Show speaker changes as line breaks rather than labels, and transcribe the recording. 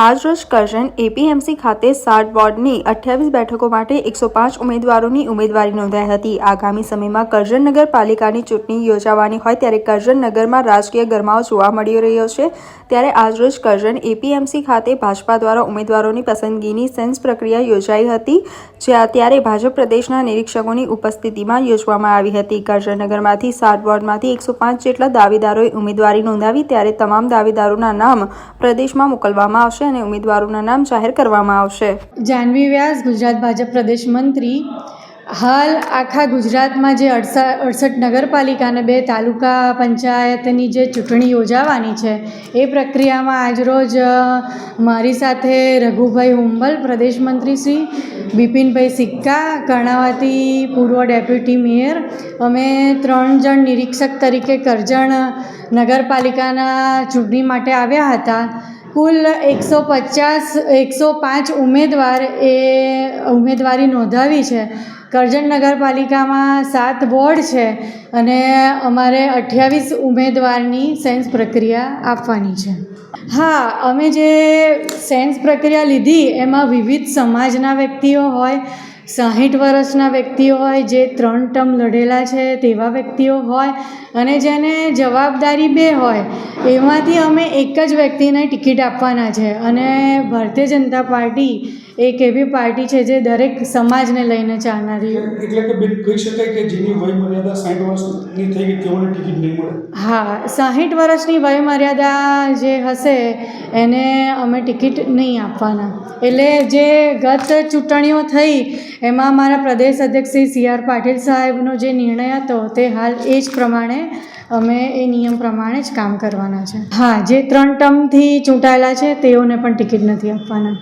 આજરોજ કરજણ એપીએમસી ખાતે સાત વોર્ડની અઠ્યાવીસ બેઠકો માટે એકસો પાંચ ઉમેદવારોની ઉમેદવારી નોંધાઈ હતી. આગામી સમયમાં કરજણ નગરપાલિકાની ચૂંટણી યોજાવાની હોય ત્યારે કરજણ નગરમાં રાજકીય ગરમાવો જોવા મળી રહ્યો છે. ત્યારે આજરોજ કરજણ એપીએમસી ખાતે ભાજપા દ્વારા ઉમેદવારોની પસંદગીની સેન્સ પ્રક્રિયા યોજાઈ હતી જ્યાં ત્યારે ભાજપ પ્રદેશના નિરીક્ષકોની ઉપસ્થિતિમાં યોજવામાં આવી હતી. કરજણ નગરમાંથી સાત વોર્ડમાંથી એકસો પાંચ જેટલા દાવેદારોએ ઉમેદવારી નોંધાવી, ત્યારે તમામ દાવેદારોના નામ પ્રદેશમાં મોકલવામાં આવશે અને ઉમેદવારોના નામ જાહેર કરવામાં આવશે.
જાનવી વ્યાસ, ગુજરાત ભાજપ પ્રદેશ મંત્રી. હાલ આખા ગુજરાતમાં જે અડસા, અડસઠ નગરપાલિકા અને બે તાલુકા પંચાયતની જે ચૂંટણી યોજાવાની છે, એ પ્રક્રિયામાં આજરોજ મારી સાથે રઘુભાઈ હુંબલ, પ્રદેશ મંત્રી શ્રી, બિપિનભાઈ સિક્કા, કર્ણાવતી પૂર્વ ડેપ્યુટી મેયર. અમે ત્રણ જણ નિરીક્ષક તરીકે કરજણ નગરપાલિકાના ચૂંટણી માટે આવ્યા હતા. કુલ એકસો પચાસ એકસો પાંચ ઉમેદવાર એ ઉમેદવારી નોંધાવી છે. કરજણ નગરપાલિકામાં સાત વોર્ડ છે અને અમારે અઠ્યાવીસ ઉમેદવારની સેન્સ પ્રક્રિયા આપવાની છે. હા, અમે જે સેન્સ પ્રક્રિયા લીધી એમાં વિવિધ સમાજના વ્યક્તિઓ હોય સાહીઠ વર્ષના વ્યક્તિઓ હોય, જે ત્રણ ટર્મ લડેલા છે તેવા વ્યક્તિઓ હોય અને જેને જવાબદારી બે હોય, એમાંથી અમે એક જ વ્યક્તિને ટિકિટ આપવાના છે. અને ભારતીય જનતા પાર્ટી એક એવી પાર્ટી છે જે દરેક સમાજને લઈને ચાલનારી
એટલે કે કહી શકાય કે જેની વય મર્યાદા સાઠ વર્ષની થઈ ગઈ તેઓને ટિકિટ નહીં મળે.
હા સાહીઠ વર્ષની વયમર્યાદા જે હશે એને અમે ટિકિટ નહીં આપવાના. એટલે જે ગત ચૂંટણીઓ થઈ એમાં મારા પ્રદેશ અધ્યક્ષ શ્રી સી આર પાટીલ સાહેબનો જે નિર્ણય હતો તે હાલ એ જ પ્રમાણે અમે એ નિયમ પ્રમાણે જ કામ કરવાના છે. હા જે ત્રણ ટર્મથી ચૂંટાયેલા છે તેઓને પણ ટિકિટ નથી આપવાના.